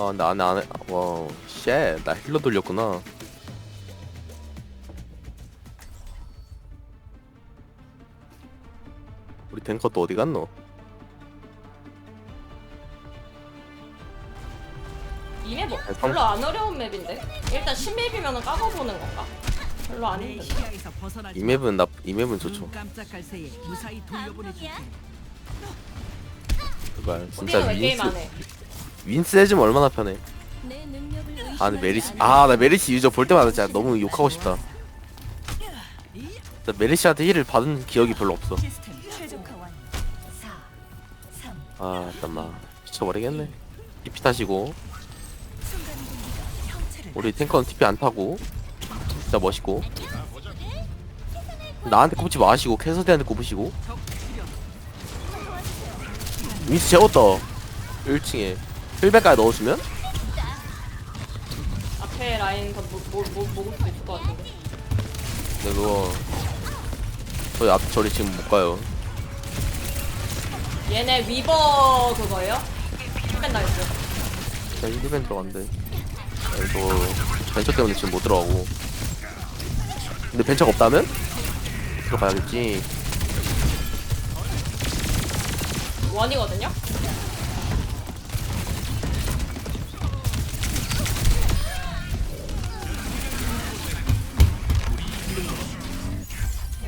아, 나 안에 안에 와, 쉣, 나 힐러 돌렸구나. 우리 탱커 또 어디 갔노? 이맵 성- 별로 안 어려운 맵인데 일단 신맵이면 까봐보는 건가? 별로 안 내 힘든데 시야에서 벗어나지 이 맵은 나, 이 맵은 좋죠. 눈 깜짝할 새에 무사히 돌려보내줄게. 그발 진짜 우리는 왜 게임 윈스 안 해? 윈스 해주면 얼마나 편해. 아, 근데 메리시 의심하지 아, 나 메리시 유저 볼 때마다 진짜 너무 욕하고 싶다. 진짜 메리시한테 힐을 받은 기억이 별로 없어. 아, 잠깐만. 미쳐버리겠네. TP 타시고. 우리 탱커는 TP 안 타고. 진짜 멋있고. 나한테 꼽지 마시고 캐서디한테 꼽으시고. 윈스 재웠다. 1층에 힐백까지 넣어주면? 앞에 라인 더 뭐, 뭐, 뭐, 먹을 수 있을 것 같은데 근데 그거. 저희 앞 저리 지금 못 가요. 얘네 위버 그거예요? 힐벤 나이스. 그냥 힐벤 들어간대 이거 벤처 때문에 지금 못 들어가고. 근데 벤처가 없다면? 들어가야겠지. 원이거든요?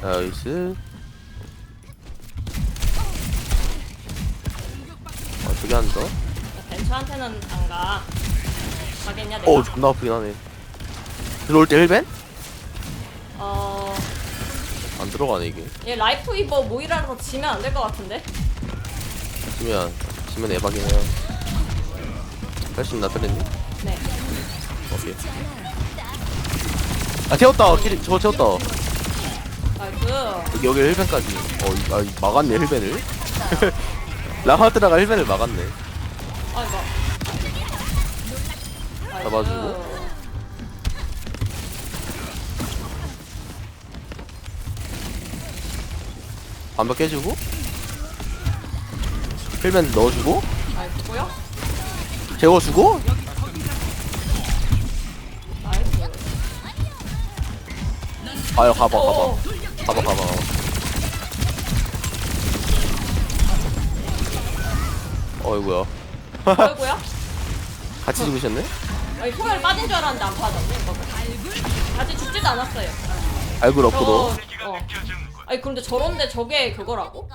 나이스. 어 저기 한다 벤처한테는 안 가. 가겠냐 내가? 어 존나 아프긴 하네. 들어올 때 힐벤? 어... 안 들어가네 이게. 얘 라이프 위버 모이라서 지면 안 될 것 같은데? 지면 지면 에바긴 해요. 할수 있나 트렌니? 네. 오케이. 아 채웠다. 킬 저거 채웠다 나이스. 여기 힐벤까지. 어 이- 아, 이- 막았네 힐벤을. 라마트라가 힐벤을 막았네. 아이고. 나이스. 잡아주고. 반박 깨주고. 힐벤 넣어주고. 나이스고요. 재워주고. 나이스. 아유 가봐 오, 가봐 가봐 가봐. 어이구야. 어이구야 같이 죽으셨네? 아니 소열 빠진 줄 알았는데 안 빠졌네 이거. 아직 죽지도 않았어요. 러프도. 저거 어. 아니 근데 저런데 저게 그거라고?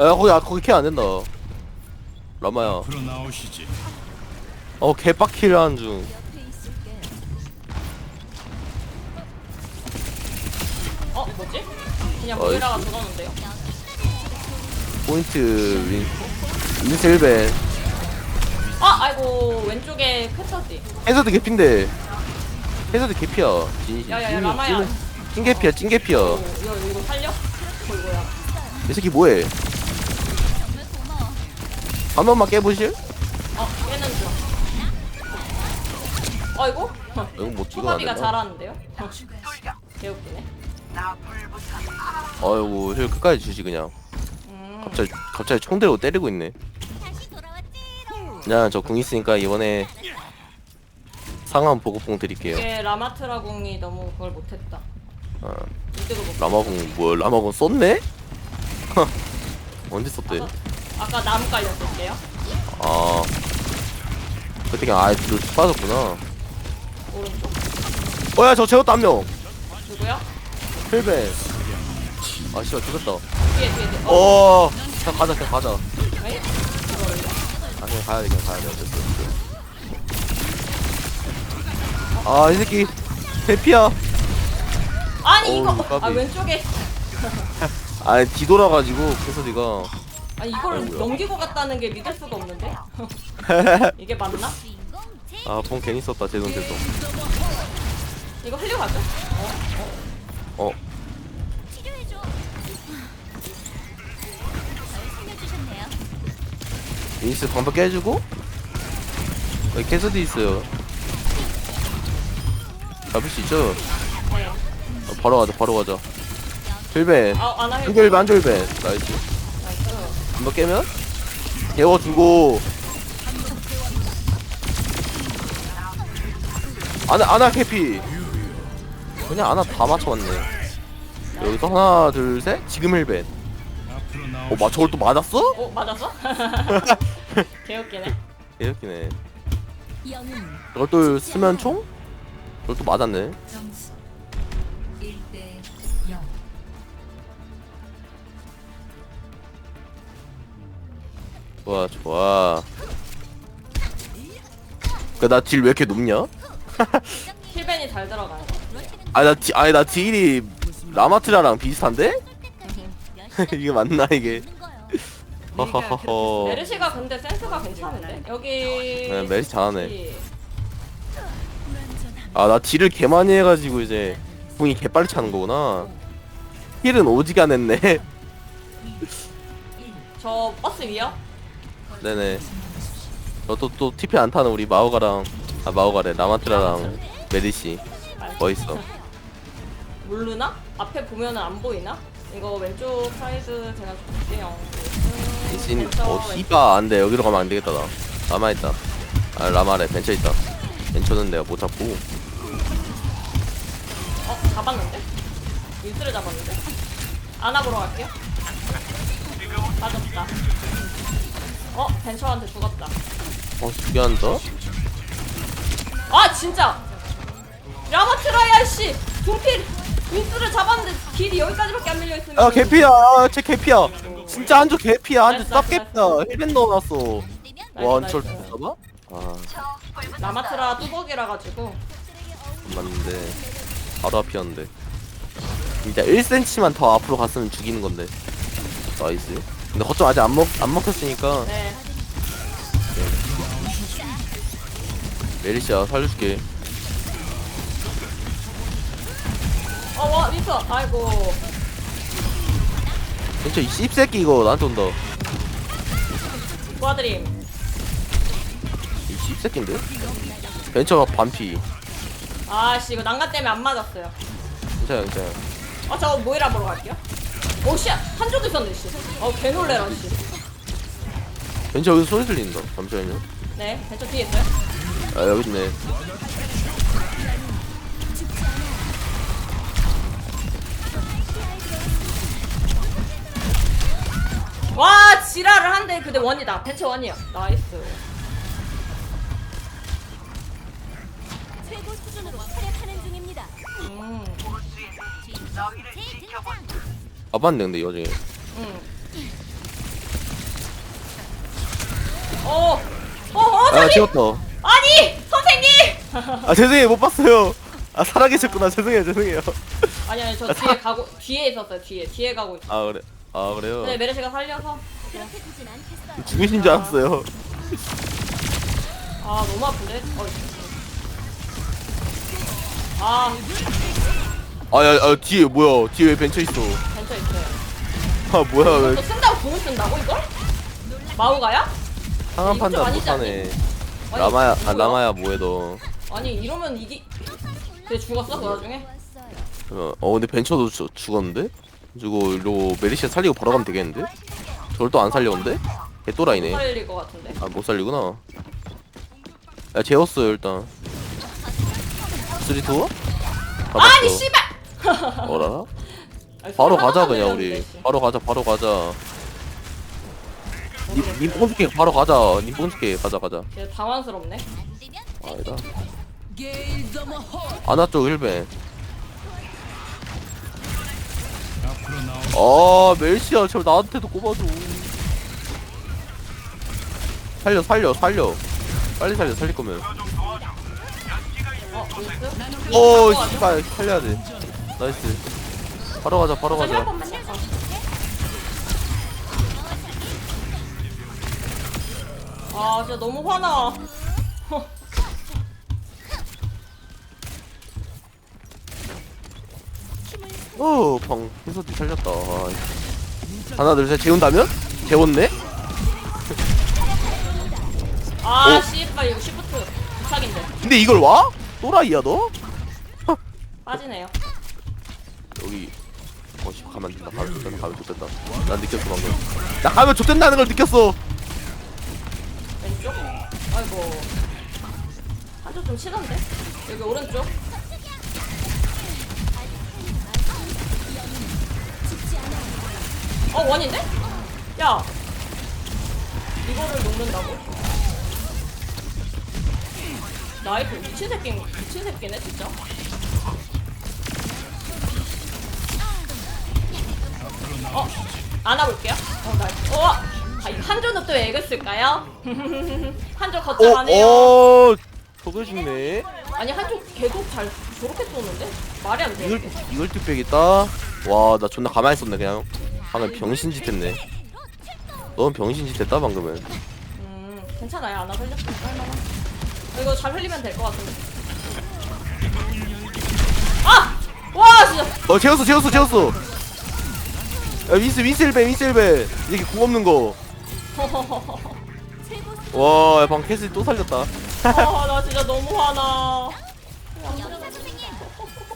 야 거기 아, 거기 케어 안 된다. 라마야. 앞으로 나오시지. 어 개빡키를 하는 중 뭐지? 그냥 어이. 모이라가 들어오는데요. 포인트 윈. 윈스 힐벤 아 아이고 왼쪽에 캐서디 해서드 개피인데. 해서드 개피야. 진- 야야야 진- 라마야. 찐- 찐 개피야 찐 개피야. 오, 이거 이거 살려? 어 이거야. 이 새끼 뭐해? 한 번만 깨보실? 어 얘는 좀 아이고? 이거 못 찍어 안 초밥이가 잘하는데요? 개웃기네 아이고 힐 끝까지 주지 그냥. 음 갑자기 갑자기 총 들고 때리고 있네. 그냥 저 궁 있으니까 이번에 상한 보급봉 드릴게요. 이게 라마트라궁이 너무 그걸 못했다. 어, 이득을 못 라마궁 뭐 라마궁 썼네? 언제 썼대? 아까 나무 깔렸을게요? 아 그때 그냥 아예 뒤로 쭉 빠졌구나. 오른쪽. 어야 저 재웠다 한명. 누구야? 힐벤 아 씨발 죽었다. 어? 어 그냥 가자 그냥 가자. 아 그냥 가야 돼 그냥 가야 돼 어쩔 수 없어 아이 새끼. 대피야. 아니 어우, 이거. 까비. 아 왼쪽에. 아니 뒤돌아가지고 그래서 네가. 아니 이걸 아이고야. 넘기고 갔다는 게 믿을 수가 없는데? 이게 맞나? 아뽕 괜히 썼다 죄송 죄송 이거 흘려 가죠? 어 윈스 방도 깨주고? 어, 여기 캐서디 있어요. 잡을 수 있죠? 어, 바로 가자 바로 가자. 줄벤 아, 안 하겠다. 한 줄벤 한 줄벤 나이스. 나이스. 깨면? 깨워주고. 아나 아나 캐피. 그냥 아나 다 맞춰왔네. 여기서 하나 둘셋. 지금 1벤 어, 마, 저걸 또 맞았어? 어, 맞았어? 개웃기네 영웅 저걸 또 쓰면 총? 저걸 또 맞았네 점수 1대 0 좋아 좋아 그나 딜 왜 이렇게 높냐? 힐벤이 잘 들어가는 거 아니 나 디, 아니 나 딜이 라마트라랑 비슷한데? 이게 맞나 이게. 허허허허 메르시가 근데 센스가 괜찮은데? 여기 네, 메르시 잘하네. 이- 아나 딜을 개 많이 해가지고 이제 궁이 개 빨리 차는 거구나 힐은 오지게 안 했네 저 버스 위요? 네네 저또 또 TP 안 타는 우리 마오가랑 아 마오가래 라마트라랑 메리시 멋있어 모르나? 앞에 보면은 안 보이나? 이거 왼쪽 사이드 제가 좀 볼게요 대신 왼쪽, 어. 히바 안돼 여기로 가면 안 되겠다 나 라마 있다 아 라마래 벤처 있다 벤처는 내가 못 잡고 어? 잡았는데? 윈스를 잡았는데? 안아보러 갈게요 빠졌다 어? 벤처한테 죽었다 어 중요한다 아 진짜! 라마 트라야 씨! 동필! 윈스를 잡았는데 길이 여기까지밖에 안 밀려 있으면 아 개피야. 아, 쟤 개피야. 진짜 한조 개피야. 한조 나이스, 쌉 개피야. 힐벤 넣어놨어. 와 안철. 잡아? 아. 라마트라 뚜벅이라 가지고. 맞는데. 바로 앞이었는데. 진짜 1cm만 더 앞으로 갔으면 죽이는 건데. 나이스. 근데 거점 아직 안 먹 안 먹혔으니까. 네. 메리시아 살려줄게 어와 윈스 아이고. 진짜 이 씹새끼 이거 나한테 온다. 도와드림. 이 씹새끼인데? 벤처가 반피. 아씨 이거 난간 때문에 안 맞았어요. 괜찮아 괜찮아. 아 저거 모이라 보러 갈게요. 오씨 한조도 있었네 씨어 개 놀래라 씨. 벤처 여기서 소리 들린다 잠시만요. 네, 벤처 뒤에 있어요? 아 여기 있네 와, 지랄을 한대. 근데 원이다. 벤처 원이야. 나이스. 최고 수준으로 활약하는 중입니다. 음, 제 등장. 아 맞네 근데 이 와중에 음. 어, 어, 어, 아 저기! 지웠다 아니! 선생님! 아 죄송해요 못 봤어요 아 살아계셨구나 죄송해요 죄송해요 아니, 아니, 저 뒤에 가고, 뒤에 있었어요, 뒤에. 뒤에 가고 있어. 아 그래 아 그래요 근데 메르시가 살려서. 그렇게 않겠어요. 죽으신 줄 알았어요 아, 너무 아픈데? 어, 아, 아야 아, 뒤에 뭐야 뒤에 왜 벤처 있어 벤처 있어요. 아 뭐야 너왜 쓴다고 공을 쓴다고, 이걸? 마우가야? 상한 이거 좀 판단 아니지 못하네 아니, 라마야 아 뭐야? 라마야 뭐해 너 아니, 이러면 이기. 근데 죽었어, 그 와중에? 어, 어 근데 벤처도 주, 죽었는데? 그리고 이로 메리시아 살리고 바로 가면 되겠는데? 저걸 또 안 살려온데? 개또라이네 살릴 것 같은데. 아 못 살리구나 야 재웠어 요 일단 쓰리 투어? 아니, 씨발! 아니, 바로 가자 그냥 우리 씨. 바로 가자 바로 가자 님, 님 뽕줄게 바로 가자 님 뽕줄게 가자 가자 얘 당황스럽네. 아니다 아나 쪽 1배 아 멜시야 제발 나한테도 꼽아줘 살려 살려 살려 빨리 살려 살릴 거면 어? 오 씨발 살려야 돼 나이스 바로 가자 바로 가자. 아, 진짜 너무 화나. 오방 hin소디 살렸다 아, 하나 둘셋 재운다면? 재웠네? 아, 오. 씨발, 이거 시프트 부착인데. 근데 이걸 와? 또라이야 너? 빠지네요. 여기 어씨 안 된다 가면 좋된다 가면 좋된다 난 느꼈어 방금 나 가면 좋된다는 걸 느꼈어 왼쪽? 아이고. 아, 한쪽 좀 치던데? 여기 오른쪽. 어 원인데? 야 이거를 녹는다고? 나이프 미친 새끼 미친 새끼네 진짜. 어 안아볼게요. 어 나이스. 어 아, 이 한조는 또왜 이겼을까요? 한조 거점하네요. 오, 오, 저걸 죽네. 아니 한조 계속 잘 저렇게 쏘는데 말이 안 돼. 이걸 이걸 뚝배기 있다. 와, 나 존나 가만히 있었네 그냥. 방금 병신짓 했네. 넌 병신짓 했다 방금은. 음 괜찮아요 안아 흘렸으니까 할만한. 어, 이거 잘 흘리면 될 것 같은데. 아! 와 진짜. 어, 재웠어, 재웠어, 재웠어. 야, 윈스, 윈스 일배, 윈스 일배. 이게 궁 없는 거. 와, 야, 방 캐슬 또 살렸다. 아 나 진짜 너무 화나.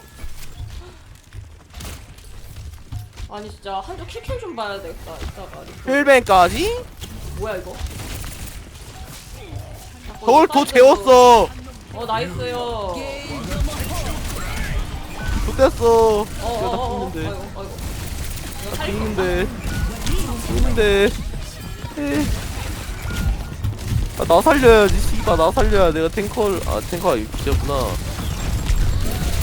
아니 진짜 한조 킬캠 좀 봐야 되겠다 이따가. 힐뱅까지? 뭐야 이거? 자꾸 저걸 또 데도- 재웠어. 어 나이스요. 좋댔어. 어, 내가 어, 다 어, 어, 죽는데. 아이고, 아이고. 이거 다 살릴 거 죽는데. 죽는데. 에. 아, 나 살려야지, 씨발. 나 살려야 내가 탱커를, 아, 탱커가 이제구나.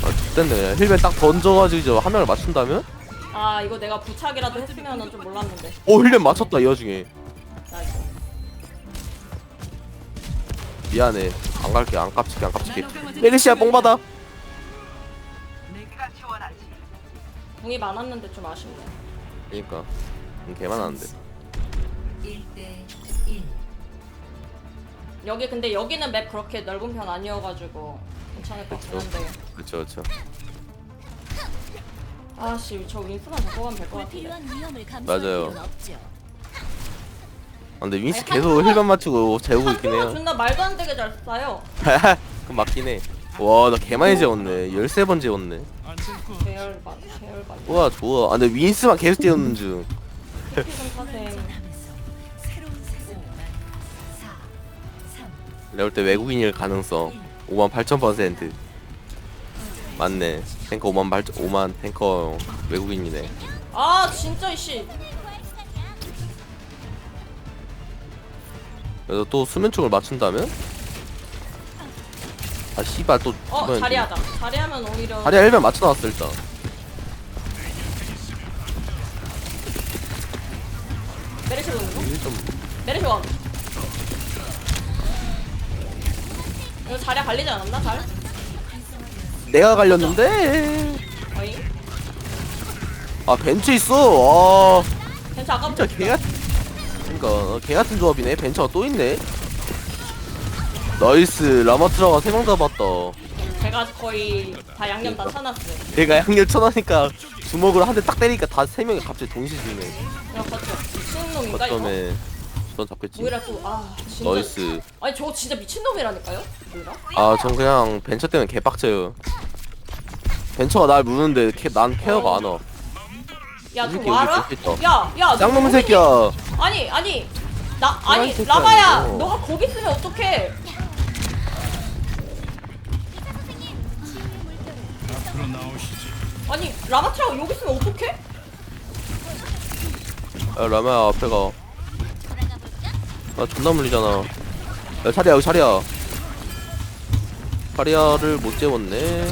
아, 죽겠네. 힐뱅 딱 던져가지고 이제 한 명을 맞춘다면? 아 이거 내가 부착이라도 했으면은 좀 몰랐는데. 오, 힐뱅 맞췄다, 이 와중에. 미안해. 안 갈게, 안 깝칠게, 안 깝칠게. 메르시아 뽕 받아. 궁이 많았는데 좀 아쉽네. 그니까. 음, 개 많았는데. 1대 1. 여기 근데 여기는 맵 그렇게 넓은 편 아니어가지고 괜찮을 것 같긴 한데. 그쵸, 그쵸. 아씨 저 윈스만 잡고 가면 될 것 같은데. 필요한 위험을 감수할 맞아요. 필요는 없죠. 아, 근데 윈스 아니, 계속 힐뱅 맞추고 재우고 있긴 해요. 존나 말도 안 되게 잘 쏴요. 그럼 맞긴 해. 와, 나 개 많이 재웠네. 13번 재웠네. 계열반 계열반. 우와, 좋아. 아, 근데 윈스만 계속 재우는 중. 피좀 사생. 새로운 세상을 만4 3 내가 볼때 외국인일 가능성 5만 8천 퍼센트 맞네 탱커 5만 8 5만 탱커 외국인이네 아 진짜 이씨. 그래서 또 수면총을 맞춘다면? 아 씨발 또 어 이번엔 자리하자. 자리하면 오히려. 자리야 1면 맞춰놨어 일단 메르시 오는 거? 1점 메르시 원. 이거 자리야 갈리지 않았나 잘? 내가 갈렸는데 어이? 아 벤츠 있어 아 괜찮 아까 진짜 개같 그니까 개같은 조합이네 벤츠가 또 있네 나이스 라마트라가 3명 잡았다 제가 거의 다 양념 다 쳐놨어요. 내가 양념 쳐놓으니까 주먹으로 한 대 딱 때리니까 다 세 명이 갑자기 동시에 죽네. 이거 거쳐. 미친놈인가 이거? 거점에 넌 잡겠지. 오히려 또 아 진짜. 나이스. 아니 저거 진짜 미친놈이라니까요? 아, 전 그냥 벤처 때문에 개빡쳐요. 벤처가 날 무는데 캐, 난 케어가 안 와. 야, 이저 새끼 와라? 여기. 야, 야, 너 거기- 새끼야. 아니, 아니, 나, 아니, 새끼 라마야, 아니고. 너가 거기 있으면 어떡해? 아니, 라마트라고 여기 있으면 어떡해? 야, 라마야 앞에 가. 아, 존나 물리잖아. 야, 차리야, 여기 차리야. 차리야를 못 재웠네.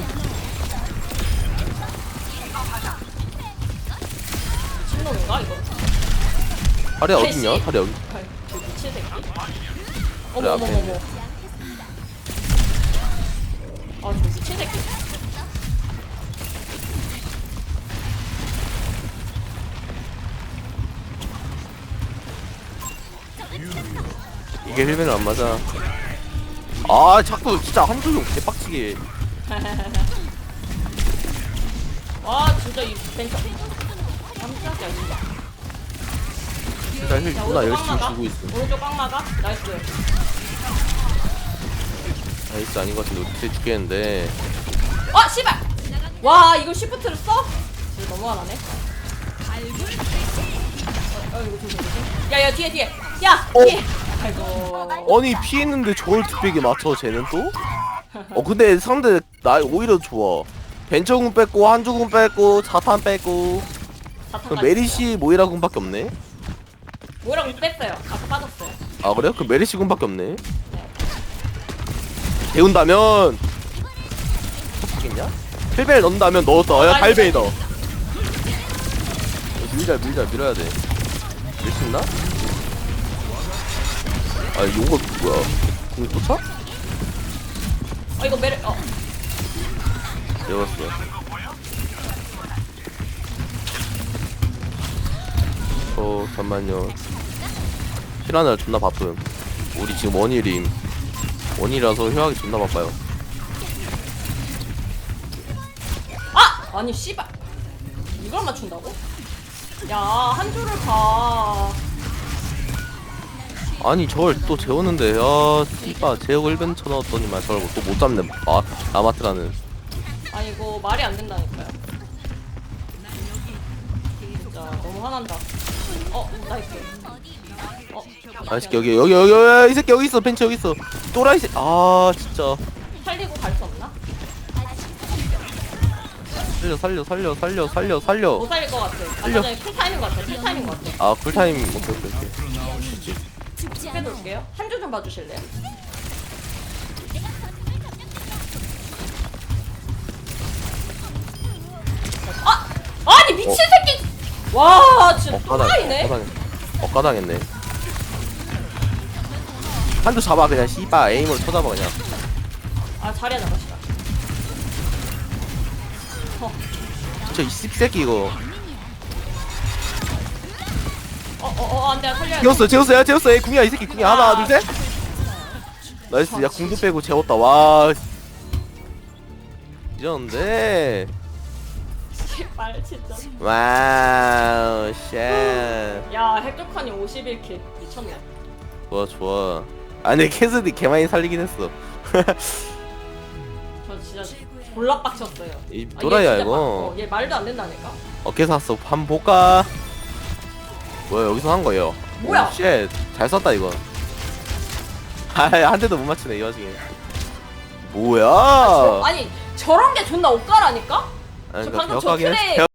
미친놈인가 이거? 개씨. 어딨냐? 차리야 여기. 저 미친 새끼. 어머, 그래, 어머, 앞에 어머. 아, 저 미친 새끼. 이게 힐맨을 안 맞아. 아, 자꾸 진짜 한조용 개빡치게. 와, 진짜 이 벤처. 깜짝이야, 진짜. 진짜 힐 자, 누나 오른쪽 꽉 열심히 막아. 주고 있어. 오른쪽 꽉 막아. 나이스. 나이스 아닌 것 같은데 어떻게 죽겠는데. 어, 씨발! 와, 이거 시프트를 써? 이거 너무 하나네. 어, 어, 이거 조심, 조심. 야, 야, 뒤에, 뒤에. 야, 어? 뒤에. 아니 피했는데 저걸 뚝배기 맞춰 쟤는 또? 어 근데 상대 나 오히려 좋아. 벤처군 뺐고 한주군 뺐고 자탄 뺐고. 그 자탄까지 메리시 모이라 군밖에 없네? 뭐라고 뺐어요. 아까 빠졌어요 아 그래요? 그 메리시 군밖에 없네. 배운다면 하겠냐? 힐벨 넣는다면 넣었다. 야 달베이다 밀자 밀자 밀어야 돼. 밀수 있나? 아 용거 뭐야? 공이 또 차? 어 이거 메르 어. 배웠어 어 잠만요. 실하늘 존나 바쁨 우리 지금 원일임. 원이라서 휴학이 존나 바빠요. 아! 아니 씨발. 이걸 맞춘다고? 야 한 줄을 가 아니 저걸 또 재웠는데 야 씨바 제어 1벤 쳐 넣었더니만 저걸 또 못 잡네 아 아마트라는. 아니 이거 말이 안 된다니까요. 진짜 너무 화난다. 어 나이스. 어아 새끼 여기 여기 여기 여기 이 새끼 여기 있어 벤치 여기 있어. 또라이 새아 진짜. 살리고 갈 수 없나? 살려 살려 살려 살려 살려 살려. 못 살릴 것 같아. 아까 살려. 전에 쿨타임인 것 같아 쿨타임인 것 같아. 아 쿨타임 오케이 오케이 오케이 죽지 않아. 해놓을게요 한줄좀 봐주실래요? 아! 아니 미친 어. 새끼! 와 진짜 엇가당 또라이네 엇가당 엇가당했네 한두 잡아 그냥 씨바 에임으로 쳐잡아 그냥 아 자리야 나가시다 진짜 이 씹새끼 이거 어어어 안돼 살려야 돼. 재웠어 재웠어 야 재웠어 야 궁이야 이 새끼 궁이 하나 둘 셋. 나이스. 야 궁도 빼고 재웠다. 와. 이런데. 제발 진짜. 와우 쉣. 야 핵조칸이 51킬. 미쳤네. 좋아 좋아. 아니 캐스디 개 많이 살리긴 했어. 저 진짜 졸라 빡쳤어요. 이 아, 얘 진짜 이거. 빡- 어, 얘 말도 안 된다니까? 어깨 샀어. 한번 볼까 뭐야 여기서 한 거예요. 뭐야? 쉣잘 썼다 이거. 아한 대도 못 맞추네 이 와중에. 뭐야? 아니 저런 게 존나 옷가라니까? 아니, 저 그러니까 방금 저 기억하긴 했- 트레이